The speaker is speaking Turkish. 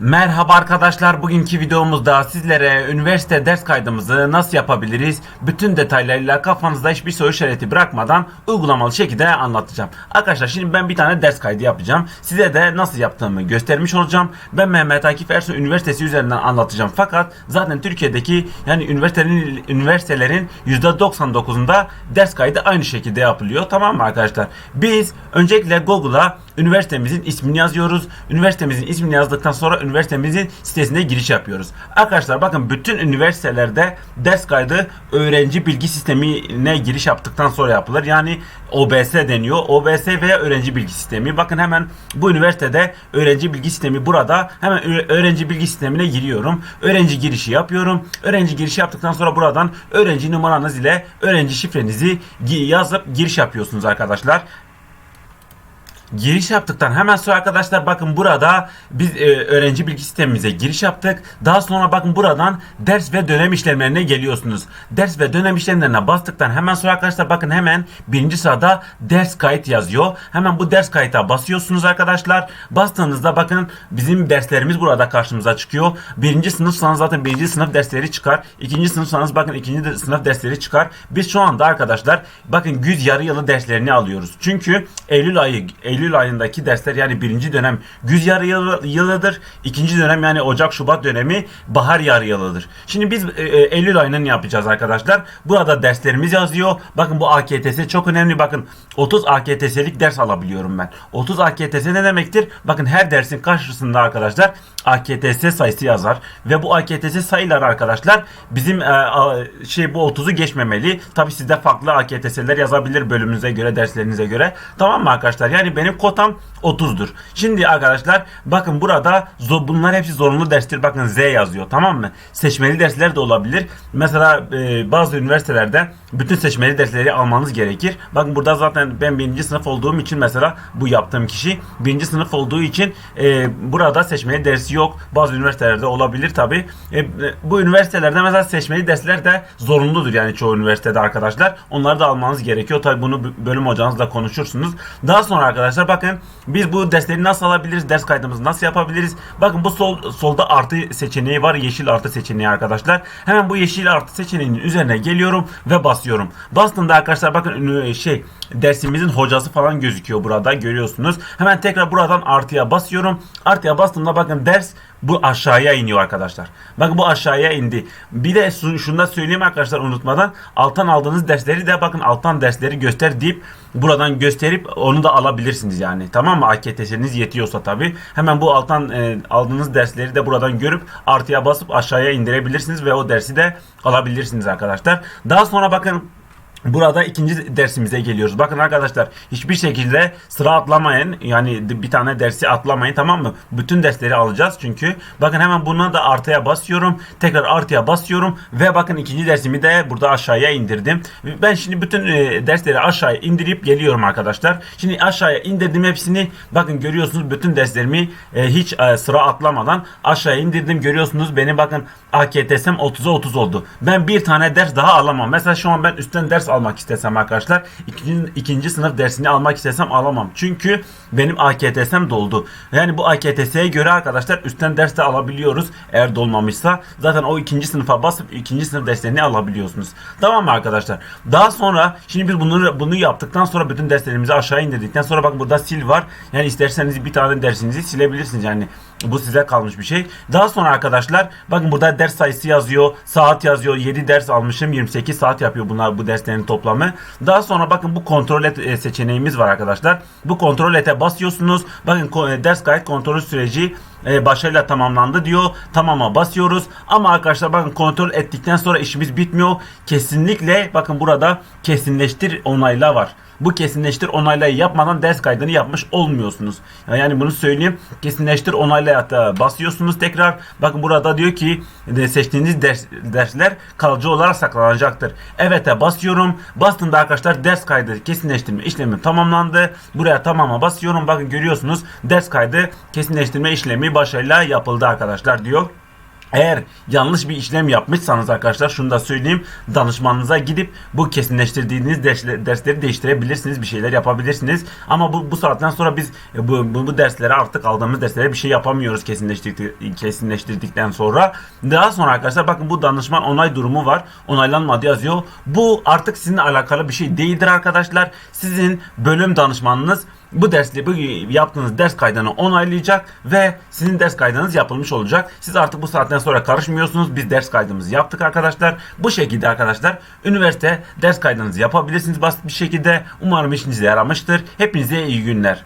Merhaba arkadaşlar bugünkü videomuzda sizlere üniversite ders kaydımızı nasıl yapabiliriz bütün detaylarıyla kafanızda hiçbir soru işareti bırakmadan uygulamalı şekilde anlatacağım. Arkadaşlar şimdi ben bir tane ders kaydı yapacağım. Size de nasıl yaptığımı göstermiş olacağım. Ben Mehmet Akif Ersoy Üniversitesi üzerinden anlatacağım. Fakat zaten Türkiye'deki yani üniversitelerin üniversitelerin %99'unda ders kaydı aynı şekilde yapılıyor. Tamam mı arkadaşlar? Biz öncelikle Google'a üniversitemizin ismini yazıyoruz. Üniversitemizin ismini yazdıktan sonra üniversitemizin sitesine giriş yapıyoruz. Arkadaşlar bakın bütün üniversitelerde ders kaydı öğrenci bilgi sistemine giriş yaptıktan sonra yapılır. Yani OBS deniyor. OBS veya öğrenci bilgi sistemi. Bakın hemen bu üniversitede öğrenci bilgi sistemi burada. Hemen öğrenci bilgi sistemine giriyorum. Öğrenci girişi yapıyorum. Öğrenci girişi yaptıktan sonra buradan öğrenci numaranız ile öğrenci şifrenizi yazıp giriş yapıyorsunuz arkadaşlar. Giriş yaptıktan hemen sonra arkadaşlar bakın burada biz e, öğrenci bilgi sistemimize giriş yaptık. Daha sonra bakın buradan ders ve dönem işlemlerine geliyorsunuz. Ders ve dönem işlemlerine bastıktan hemen sonra arkadaşlar bakın hemen birinci sırada ders kayıt yazıyor. Hemen bu ders kayıta basıyorsunuz arkadaşlar. Bastığınızda bakın bizim derslerimiz burada karşımıza çıkıyor. Birinci sınıfsanız zaten birinci sınıf dersleri çıkar. İkinci sınıfsanız bakın ikinci de- sınıf dersleri çıkar. Biz şu anda arkadaşlar bakın güz yarı yılı derslerini alıyoruz. Çünkü Eylül ayı Eylül ayındaki dersler yani birinci dönem güz yarı yılı- yılıdır. İkinci dönem yani Ocak Şubat dönemi bahar yarı yılıdır. Şimdi biz e, e, Eylül ayının yapacağız arkadaşlar. Burada derslerimiz yazıyor. Bakın bu AKTS çok önemli. Bakın 30 AKTS'lik ders alabiliyorum ben. 30 AKTS ne demektir? Bakın her dersin karşısında arkadaşlar AKTS sayısı yazar ve bu AKTS sayıları arkadaşlar bizim e, a- şey bu 30'u geçmemeli. Tabi sizde farklı AKTS'ler yazabilir bölümünüze göre, derslerinize göre. Tamam mı arkadaşlar? Yani benim kotam 30'dur. Şimdi arkadaşlar bakın burada bunlar hepsi zorunlu derstir. Bakın Z yazıyor. Tamam mı? Seçmeli dersler de olabilir. Mesela e, bazı üniversitelerde bütün seçmeli dersleri almanız gerekir. Bakın burada zaten ben birinci sınıf olduğum için mesela bu yaptığım kişi birinci sınıf olduğu için e, burada seçmeli dersi yok. Bazı üniversitelerde olabilir tabi. bu üniversitelerde mesela seçmeli dersler de zorunludur yani çoğu üniversitede arkadaşlar. Onları da almanız gerekiyor. Tabi bunu bölüm hocanızla konuşursunuz. Daha sonra arkadaşlar bakın biz bu dersleri nasıl alabiliriz? Ders kaydımızı nasıl yapabiliriz? Bakın bu sol solda artı seçeneği var. Yeşil artı seçeneği arkadaşlar. Hemen bu yeşil artı seçeneğinin üzerine geliyorum ve basıyorum. Bastığımda arkadaşlar bakın şey dersimizin hocası falan gözüküyor burada görüyorsunuz. Hemen tekrar buradan artıya basıyorum. Artıya bastığımda bakın ders bu aşağıya iniyor arkadaşlar. Bakın bu aşağıya indi. Bir de şu- şunu da söyleyeyim arkadaşlar unutmadan. Alttan aldığınız dersleri de bakın alttan dersleri göster deyip buradan gösterip onu da alabilirsiniz yani. Tamam mı? AKTS'niz yetiyorsa tabi. Hemen bu alttan e, aldığınız dersleri de buradan görüp artıya basıp aşağıya indirebilirsiniz ve o dersi de alabilirsiniz arkadaşlar. Daha sonra bakın Burada ikinci dersimize geliyoruz. Bakın arkadaşlar hiçbir şekilde sıra atlamayın. Yani bir tane dersi atlamayın tamam mı? Bütün dersleri alacağız çünkü. Bakın hemen buna da artıya basıyorum. Tekrar artıya basıyorum. Ve bakın ikinci dersimi de burada aşağıya indirdim. Ben şimdi bütün e, dersleri aşağıya indirip geliyorum arkadaşlar. Şimdi aşağıya indirdim hepsini. Bakın görüyorsunuz bütün derslerimi e, hiç e, sıra atlamadan aşağıya indirdim. Görüyorsunuz benim bakın AKTS'm 30'a 30 oldu. Ben bir tane ders daha alamam. Mesela şu an ben üstten ders almak istesem arkadaşlar ikinci, ikinci sınıf dersini almak istesem alamam. Çünkü benim AKTS'm doldu. Yani bu AKTS'ye göre arkadaşlar üstten ders de alabiliyoruz. Eğer dolmamışsa zaten o ikinci sınıfa basıp ikinci sınıf derslerini alabiliyorsunuz. Tamam mı arkadaşlar? Daha sonra şimdi biz bunu bunu yaptıktan sonra bütün derslerimizi aşağı indirdikten sonra bak burada sil var. Yani isterseniz bir tane dersinizi silebilirsiniz yani. Bu size kalmış bir şey. Daha sonra arkadaşlar bakın burada ders sayısı yazıyor. Saat yazıyor. 7 ders almışım. 28 saat yapıyor bunlar bu derslerin toplamı. Daha sonra bakın bu kontrol et e, seçeneğimiz var arkadaşlar. Bu kontrol ete basıyorsunuz. Bakın e, ders kayıt kontrol süreci e, başarıyla tamamlandı diyor. Tamama basıyoruz. Ama arkadaşlar bakın kontrol ettikten sonra işimiz bitmiyor. Kesinlikle bakın burada kesinleştir onayla var. Bu kesinleştir onaylayı yapmadan ders kaydını yapmış olmuyorsunuz. Yani bunu söyleyeyim. Kesinleştir onaylaya da basıyorsunuz tekrar. Bakın burada diyor ki e, seçtiğiniz ders, dersler kalıcı olarak saklanacaktır. Evet'e basıyorum. Bastığımda arkadaşlar ders kaydı kesinleştirme işlemi tamamlandı. Buraya tamama basıyorum. Bakın görüyorsunuz ders kaydı kesinleştirme işlemi başarıyla yapıldı arkadaşlar diyor. Eğer yanlış bir işlem yapmışsanız arkadaşlar şunu da söyleyeyim. Danışmanınıza gidip bu kesinleştirdiğiniz dersleri, değiştirebilirsiniz. Bir şeyler yapabilirsiniz. Ama bu, bu saatten sonra biz e, bu, bu, bu derslere artık aldığımız derslere bir şey yapamıyoruz kesinleştirdik, kesinleştirdikten sonra. Daha sonra arkadaşlar bakın bu danışman onay durumu var. Onaylanmadı yazıyor. Bu artık sizinle alakalı bir şey değildir arkadaşlar. Sizin bölüm danışmanınız bu dersli bu yaptığınız ders kaydını onaylayacak ve sizin ders kaydınız yapılmış olacak. Siz artık bu saatten sonra karışmıyorsunuz. Biz ders kaydımızı yaptık arkadaşlar. Bu şekilde arkadaşlar üniversite ders kaydınızı yapabilirsiniz basit bir şekilde. Umarım işinize yaramıştır. Hepinize iyi günler.